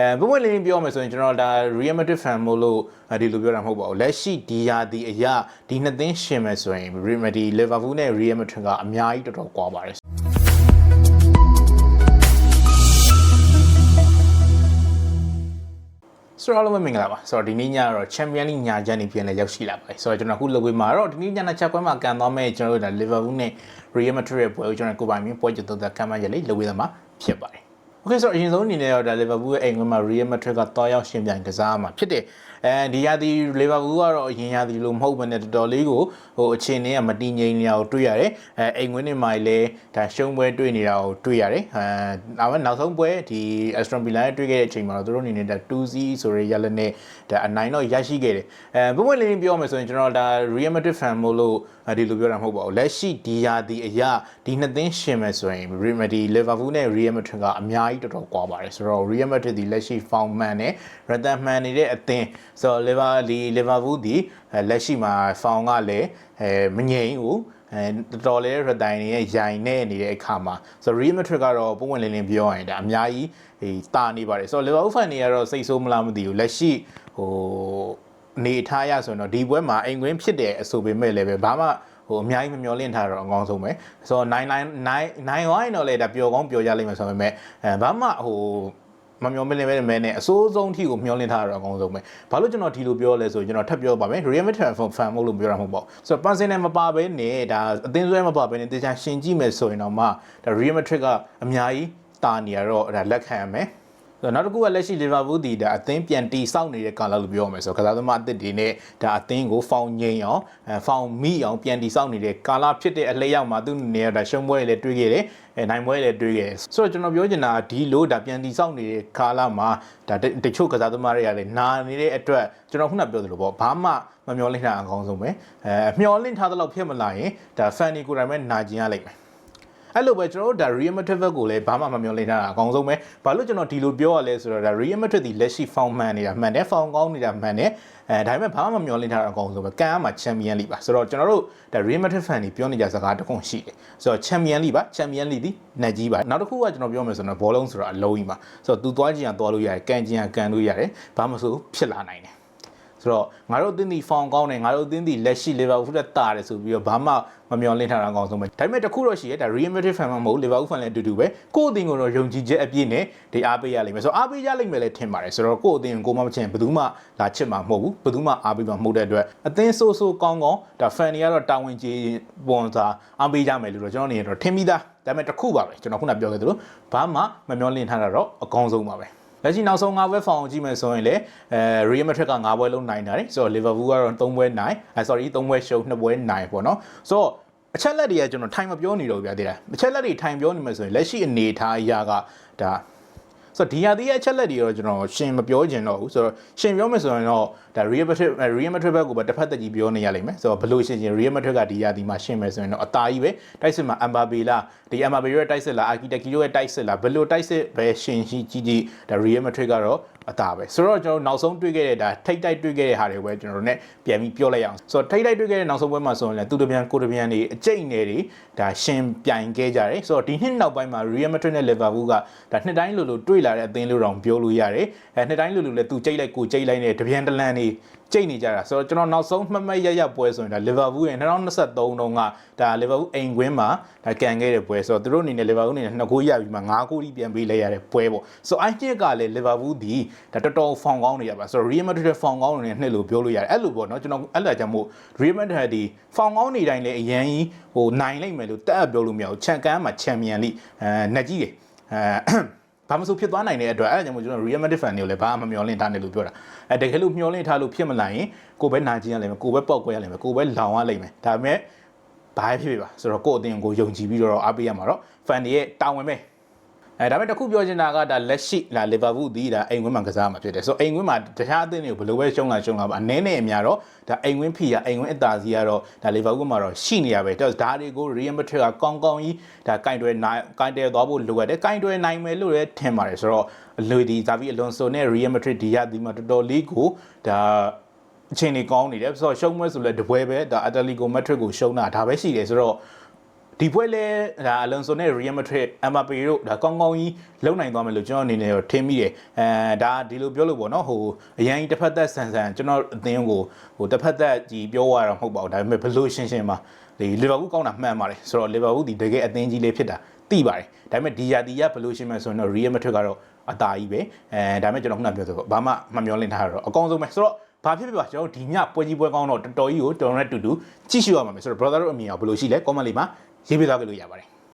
အဲဘုံဝင်လေးပြောမယ်ဆိုရင်ကျွန်တော်ဒါ Real Madrid fan မို့လို့ဒီလိုပြောတာမဟုတ်ပါဘူးလက်ရှိဒီယာဒီအရာဒီနှစ်သင်းရှင်မယ်ဆိုရင် Real Madrid Liverpool နဲ့ Real Madrid ကအများကြီးတော်တော်ကွာပါတယ်ဆိုတော့လည်းမင်္ဂလာပါဆိုတော့ဒီနေ့ညတော့ Champion League ညာချမ်းနေပြန်လဲရောက်ရှိလာပါတယ်ဆိုတော့ကျွန်တော်အခုလုပ်ပေးမှာတော့ဒီနေ့ညနေချက်ပွဲမှာကန်သွားမဲ့ကျွန်တော်တို့ဒါ Liverpool နဲ့ Real Madrid ရဲ့ပွဲကိုကျွန်တော်ကိုပိုင်မြင်ပွဲကျသုံးသပ်ကမ်းမရလေးလုပ်ပေးသမှာဖြစ်ပါတယ် โอเคဆိုတော့အရင်ဆုံးအနေနဲ့တော့ဒါ Liverpool ရဲ့အိမ်ကွင်းမှာ Real Madrid ကတောက်ရောက်ရှင်ပြိုင်ကစားမှာဖြစ်တယ်အဲဒီရာသီ Liverpool ကတော့အရင်ရာသီလိုမဟုတ်ဘဲနဲ့တော်တော်လေးကိုဟိုအခြေအနေကမတည်ငြိမ်နေတာကိုတွေ့ရတယ်အဲအိမ်ကွင်းတွေမှာလည်းဒါရှုံးပွဲတွေ့နေတာကိုတွေ့ရတယ်အဲနောက်နောက်ဆုံးပွဲဒီ Aston Villa နဲ့တွေ့ခဲ့တဲ့အချိန်မှာတော့သူတို့အနေနဲ့ဒါ 2C ဆိုရဲရလက်နဲ့ဒါအနိုင်တော့ရရှိခဲ့တယ်အဲဘုံဘလေးပြောမယ်ဆိုရင်ကျွန်တော်ဒါ Real Madrid fan မို့လို့ဒီလိုပြောတာမဟုတ်ပါဘူးလက်ရှိဒီရာသီအရာဒီနှစ်သင်းရှင်မယ်ဆိုရင် Real Madrid Liverpool နဲ့ Real Madrid ကအများ ကြီးတော်တော်ကွာပါတယ်ဆိုတော့ Real Madrid ဒီလက်ရှိ form man နဲ့ Ratan man နေတဲ့အသင်းဆိုတော့ Liverpool ဒီ Liverpool ဒီလက်ရှိမှာ form ကလည်းအဲမငြိမ်ဘူးအဲတော်တော်လေးရတိုင်နေရဲ့ရိုင်နေနေတဲ့အခါမှာဆိုတော့ Real Madrid ကတော့ပုံဝင်လင်းလင်းပြောရရင်ဒါအများကြီးဟိတာနေပါတယ်ဆိုတော့ Liverpool fan တွေကတော့စိတ်ဆိုးမလားမသိဘူးလက်ရှိဟိုနေထားရဆိုရင်တော့ဒီပွဲမှာအိမ်ကွင်းဖြစ်တဲ့အဆိုပေမဲ့လည်းပဲဘာမှ ဟိုအများကြီးမမျောလင့်ထားတော့အကောင်းဆုံးပဲဆိုတော့9 9 9 9ဝိုင်းတော့လေဒါပျော်ကောင်းပျော်ကြလိမ့်မယ်ဆိုပေမဲ့အဲဘာမှဟိုမမျောမလင့်ပဲမဲနဲ့အစိုးဆုံးထိကိုမျောလင့်ထားတာအကောင်းဆုံးပဲဘာလို့ကျွန်တော်ဒီလိုပြောလဲဆိုရင်ကျွန်တော်ထပ်ပြောပါမယ် Real Madrid fan မဟုတ်လို့ပြောတာမဟုတ်ပါဘူးဆိုတော့ Person နဲ့မပါဘဲနဲ့ဒါအသင်းဆွဲမပါဘဲနဲ့တေချာရှင်ကြည့်မယ်ဆိုရင်တော့မှဒါ Real Madrid ကအများကြီးတာနေရတော့ဒါလက်ခံရမယ်ဆို တော့နောက်တစ်ခုကလက်ရှိ Liverpool ဒီဒါအသင်းပြန်တီစောက်နေတဲ့ကာလလို့ပြောရမယ်ဆိုတော့ကစားသမားအသစ်တွေနဲ့ဒါအသင်းကိုဖောင်ငိမ့်အောင်အဲဖောင်မိအောင်ပြန်တီစောက်နေတဲ့ကာလဖြစ်တဲ့အလျောက်မှာသူနေရဒါရှုံးပွဲလည်းတွေ့ခဲ့တယ်အဲနိုင်ပွဲလည်းတွေ့ခဲ့တယ်ဆိုတော့ကျွန်တော်ပြောချင်တာဒီလိုဒါပြန်တီစောက်နေတဲ့ကာလမှာဒါတချို့ကစားသမားတွေကလည်းနာနေတဲ့အတွက်ကျွန်တော်ခုနပြောသလိုပေါ့ဘာမှမမျောလင့်တာအကောင်းဆုံးပဲအဲမျောလင့်ထားသလောက်ဖြစ်မလာရင်ဒါ fan တွေကိုယ်တိုင်ပဲနာကျင်ရလိမ့်မယ် အဲ့လိုပဲကျွန်တော်တို့ဒါ Real Madrid ဘက်ကိုလည်းဘာမှမမျှော်လင့်ထားတာအကောင်းဆုံးပဲဘာလို့ကျွန်တော်ဒီလိုပြောရလဲဆိုတော့ဒါ Real Madrid ဒီလက်ရှိ form မှန်နေတာမှန်တယ် form ကောင်းနေတာမှန်တယ်အဲဒါပေမဲ့ဘာမှမမျှော်လင့်ထားတာအကောင်းဆုံးပဲကန်အမှ Champion League ပါဆိုတော့ကျွန်တော်တို့ဒါ Real Madrid fan တွေပြောနေကြစကားတစ်ခုရှိတယ်ဆိုတော့ Champion League ပါ Champion League ဒီနှက်ကြီးပါနောက်တစ်ခုကကျွန်တော်ပြောမယ်ဆိုတော့ဘောလုံးဆိုတော့အလုံးကြီးပါဆိုတော့သူသွားခြင်းကသွားလို့ရတယ်ကန်ခြင်းကကန်လို့ရတယ်ဘာမှမဆိုဖြစ်လာနိုင်တယ် ဆိုတော့ငါတို့အသင်းဒီဖောင်ကောင်းတယ်ငါတို့အသင်းဒီလက်ရှိ Liverpool တက်တာတယ်ဆိုပြီးတော့ဘာမှမမျှော်လင့်ထားတာအကောင်းဆုံးပဲဒါပေမဲ့တခုတော့ရှိရဲဒါ Real Madrid fan မှမဟုတ် Liverpool fan လည်းအတူတူပဲကိုယ့်အသင်းကိုတော့ယုံကြည်ချက်အပြည့်နဲ့ဒီအားပေးရလိမ့်မယ်ဆိုတော့အားပေးရလိမ့်မယ်လည်းထင်ပါတယ်ဆိုတော့ကိုယ့်အသင်းကိုမှမချင်ဘယ်သူမှလာချစ်မှာမဟုတ်ဘူးဘယ်သူမှအားပေးမှာမဟုတ်တဲ့အတွက်အသင်းဆိုးဆိုးကောင်းကောင်းဒါ fan တွေကတော့တာဝန်ကြီးပုံစာအားပေးကြမယ်လို့တော့ကျွန်တော်နေတော့ထင်ပြီးသားဒါပေမဲ့တခုပါပဲကျွန်တော်ခုနပြောခဲ့သလိုဘာမှမမျှော်လင့်ထားတာတော့အကောင်းဆုံးပါပဲ လက်ရှိနောက်ဆုံး၅ဘွဲဖောင်ကိုကြည့်မယ်ဆိုရင်လေအဲ Real Madrid က၅ဘွဲလုံးနိုင်တာလေဆိုတော့ Liverpool ကတော့၃ဘွဲနိုင်အဲ sorry ၃ဘွဲရှုံး၂ဘွဲနိုင်ပေါ့နော်ဆိုတော့အချက်လက်တွေကကျွန်တော်ထိုင်မပြောနေတော့ဗျာတည်တယ်အချက်လက်တွေထိုင်ပြောနေမယ်ဆိုရင်လက်ရှိအနေထားအရာကဒါ ဆိုတော့ဒီဟာဒီရဲ့အချက်လက်တွေတော့ကျွန်တော်ရှင်မပြောချင်တော့ဘူးဆိုတော့ရှင်ပြောမယ်ဆိုရင်တော့ဒါ Real Madrid Real Madrid ဘက်ကိုပဲတစ်ဖက်သက်ကြီးပြောနေရလိမ့်မယ်ဆိုတော့ဘလို့ရှင်ရှင် Real Madrid ကဒီဟာဒီမှာရှင်မယ်ဆိုရင်တော့အသားကြီးပဲတိုက်စစ်မှာ Mbappe လားဒီ Mbappe ရဲ့တိုက်စစ်လား Architect ရဲ့တိုက်စစ်လားဘလို့တိုက်စစ်ပဲရှင်ရှိကြီးကြီးဒါ Real Madrid ကတော့ အသာပဲဆိုတော့ကျွန်တော်နောက်ဆုံးတွေ့ခဲ့တဲ့ဒါထိတ်တိုက်တွေ့ခဲ့တဲ့ဟာတွေပဲကျွန်တော်တို့ ਨੇ ပြန်ပြီးပြောလိုက်အောင်ဆိုတော့ထိတ်တိုက်တွေ့ခဲ့တဲ့နောက်ဆုံးပွဲမှာဆိုရင်လည်းသူတပြန်ကိုတပြန်တွေအကျိတ်နယ်တွေဒါရှင်ပြိုင်ခဲ့ကြတယ်ဆိုတော့ဒီနှစ်နောက်ပိုင်းမှာ Real Madrid နဲ့ Liverpool ကဒါနှစ်တိုင်းလိုလိုတွေ့လာတဲ့အသင်းလို့တောင်ပြောလို့ရတယ်အဲနှစ်တိုင်းလိုလိုလည်းသူကြိတ်လိုက်ကိုကြိတ်လိုက်နဲ့တပြန်တလန်တွေ ကြိတ်နေကြတာဆိုတော့ကျွန်တော်နောက်ဆုံးမှတ်မှတ်ရရပွဲဆိုရင်ဒါ Liverpool ရဲ့2023တုန်းကဒါ Liverpool အိမ်ကွင်းမှာဒါကန်ခဲ့တဲ့ပွဲဆိုတော့သူတို့အနေနဲ့ Liverpool အနေနဲ့နှစ်ဂိုးရပြီးမှ9ဂိုးထိပြန်ပေးလိုက်ရတဲ့ပွဲပေါ့ဆိုတော့အဲ့နှစ်ကလည်း Liverpool ဒီဒါတော်တော်ဖောင်ကောင်းနေရပါဆိုတော့ Real Madrid ဖောင်ကောင်းနေတဲ့နှစ်လို့ပြောလို့ရတယ်အဲ့လိုပေါ့နော်ကျွန်တော်အဲ့လာကြောင့်မို့ Real Madrid ဒီဖောင်ကောင်းနေတိုင်းလည်းအရန်ကြီးဟိုနိုင်လိုက်မယ်လို့တက်အပ်ပြောလို့မရဘူးချန်ကန်းမှာချန်ပီယံလိအဲနှက်ကြီးတယ်အဲ ဘာမဆိုဖြစ်သွားနိုင်တဲ့အတွက်အဲ့ဒါကြောင့်မို့ကျွန်တော် Real Madrid fan တွေကိုလည်းဘာမှမမျှော်လင့်ထားနေလို့ပြောတာအဲတကယ်လို့မျှော်လင့်ထားလို့ဖြစ်မလာရင်ကိုပဲနာကျင်ရလိမ့်မယ်ကိုပဲပောက်ကွဲရလိမ့်မယ်ကိုပဲလောင်ရလိမ့်မယ်ဒါပေမဲ့ဘာဖြစ်ဖြစ်ပါဆိုတော့ကို့အတင်းကိုယုံကြည်ပြီးတော့အားပေးရမှာတော့ fan တွေရဲ့တာဝန်ပဲ အဲဒါပေမဲ့တခုပြောချင်တာကဒါလက်ရှိလာလီဗာပူးဒီဒါအိမ်ဝင်းမှာကစားမှာဖြစ်တယ်ဆိုတော့အိမ်ဝင်းမှာတခြားအသင်းတွေကိုဘယ်လိုပဲရှုံးလာရှုံးလာပါအနည်းနဲ့အများတော့ဒါအိမ်ဝင်းဖီရအိမ်ဝင်းအတာစီကတော့ဒါလီဗာပူးမှာတော့ရှိနေရပဲတော့ဒါတွေကို Real Madrid ကကောင်းကောင်းကြီးဒါကင်တွယ်နိုင်ကင်တွယ်သွားဖို့လိုရတယ်ကင်တွယ်နိုင်မယ်လို့လည်းထင်ပါတယ်ဆိုတော့လူဒီဇာဗီအလွန်ဆိုနဲ့ Real Madrid ဒီရဒီမှာတော်တော်လေးကိုဒါအချိန်ကြီးကောင်းနေတယ်ဆိုတော့ရှုံးပွဲဆိုလဲတပွဲပဲဒါအတလီကိုမက်ထရစ်ကိုရှုံးတာဒါပဲရှိတယ်ဆိုတော့ ဒီပွဲလဲဒါအလွန်ဆိုနဲ့ Real Madrid Mbappe တို့ဒါကောင်းကောင်းကြီးလုံနိုင်သွားမယ်လို့ကျွန်တော်အနေနဲ့တော့ထင်မိတယ်အဲဒါဒီလိုပြောလို့ပေါ့နော်ဟိုအရင်တစ်ဖက်သက်ဆန်ဆန်ကျွန်တော်အသင်းကိုဟိုတစ်ဖက်သက်ကြီးပြောရတော့မဟုတ်ပါဘူးဒါပေမဲ့ဘယ်လိုရှင်းရှင်းပါဒီလီဗာပူးကောင်းတာမှန်ပါတယ်ဆိုတော့လီဗာပူးဒီတကယ်အသင်းကြီးလေးဖြစ်တာသိပါတယ်ဒါပေမဲ့ဒီယာဒီယာဘယ်လိုရှင်းမှဆိုရင်တော့ Real Madrid ကတော့အသာကြီးပဲအဲဒါပေမဲ့ကျွန်တော်ခုနပြောသလိုဘာမှမမျောလင့်ထားတော့အကောင်းဆုံးပဲဆိုတော့ဘာဖြစ်ဖြစ်ပါကျွန်တော်ဒီညပွဲကြီးပွဲကောင်းတော့တော်တော်ကြီးကိုတော်တော်နဲ့တူတူကြည့်ရှုရမှာပဲဆိုတော့ brother တို့အမြင်အောင်ဘယ်လိုရှိလဲ comment လေးမှာ ရေးပေးသွားကြလို့ရပါတယ်